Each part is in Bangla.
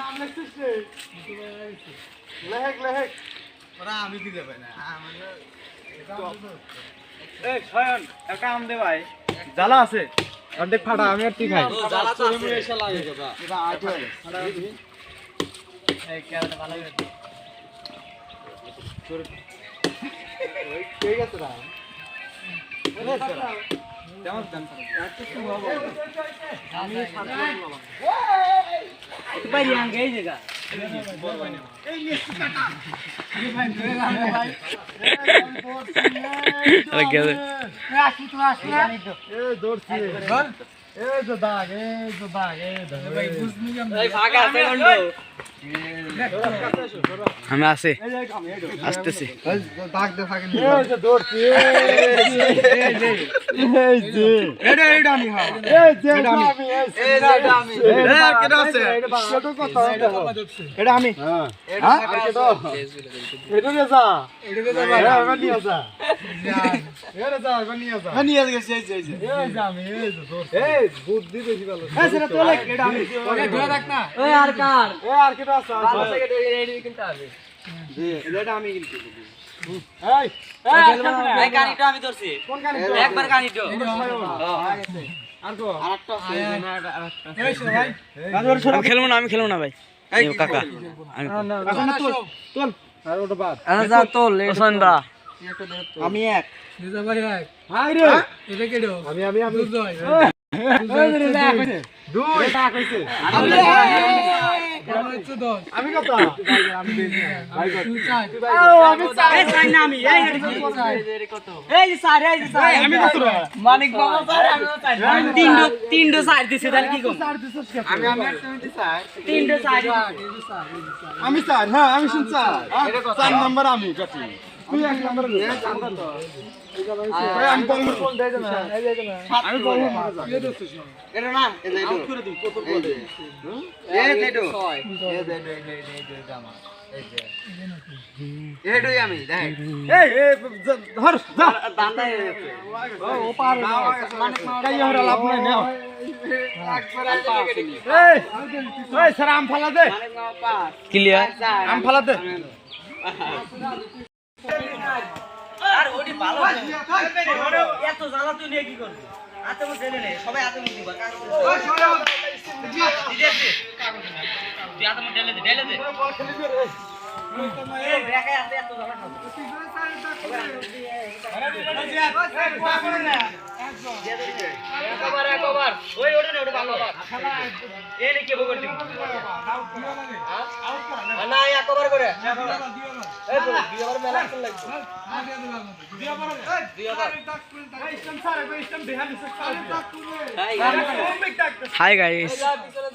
নাম লিখছিস রে? লেহেক লেহেক। ওরা আমি দিতে পারি না এই শয়ন একটা আম দে ভাই। জ্বালা আছে। অর্ধেক ফাটা আমি আর তুই খাই। জ্বালা তো আছে। এসে লাগে কথা এটা আট হয়ে এই ক্যামেরা ভালো করে ঠিক আছে রা আমি বাইরে আঙ্গে এই জায়গা আরে আমি আছি আসতেছি। দাগ দে থাকে এই তো দৌড়ছি এই যে এই যে এটা এটা আমি এই যে এটা আমি এই এটা আমি এটা কেন আছে এটা কত এটা আমি এটা রে যা এটা রে যা নিয়ে যা এটা যা নিয়ে যা নিয়ে গেছে এই যে এই যে এই যে আমি এই যে দৌড়ছি এই বুদ্ধি বেশি ভালো এই সেটা তোলে এটা আমি ধরে রাখ না। ওই আর কার আর কো খেলব না আমি খেলব না ভাই কাকা আমি এক আমি আমি আমি দুই হইছে আমি কত? মানিক তিনটো দিছে তাহলে কি আমি স্যার হ্যাঁ আমি শুন চার নাম্বার আমি পার মানে আম ফালা দে। ক্লিয়ার আম ফালা দে। আর ওটি ভালো তুই নিয়ে কি করবি? হাতে মুখ দিবি? না একবার করে। বল হাই গাইস যা পিছনে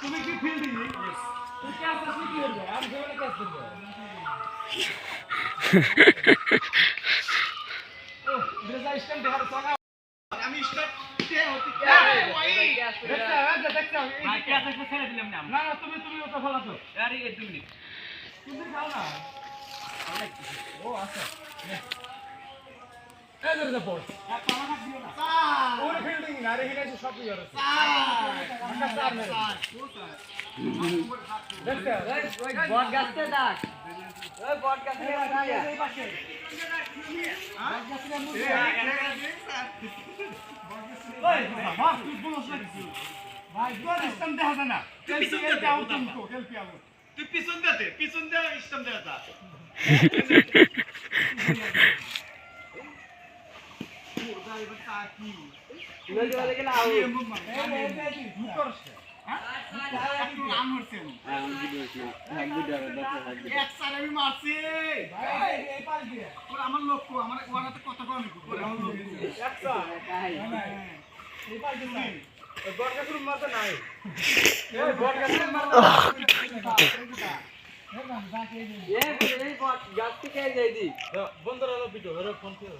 তুমি কি ফিল্ডিং তুই ক্যাচ আসলে কি হবে আমি যেভাবে ক্যাচ সঙ্গে আমি স্টার্ট হতে ছেড়ে দিলাম না না না তুমি তুমি ওটা ফলাছো আরে এই দুই মিনিট তুমি খাও না ও আচ্ছা এই ধরে দে বল এক পাওয়া না দিও না ওর ফিল্ডিং না রে হিনে সব ইয়ে আছে স্যার স্যার দেখতে ওই বট গাছতে ডাক ওই বট গাছতে ডাক তুই পিছন দেতে পিছন দে ইসলাম দে যা আমার লক্ষ্য আমার গাছের মারতে নাই ಜಾಸ್ತಿ ಕೇಳಿದೆ ಬಂದರಲ್ಲ ಬಿಟ್ಟು ಹೊರಗೆ ಫೋನ್ ಕೇಳಿ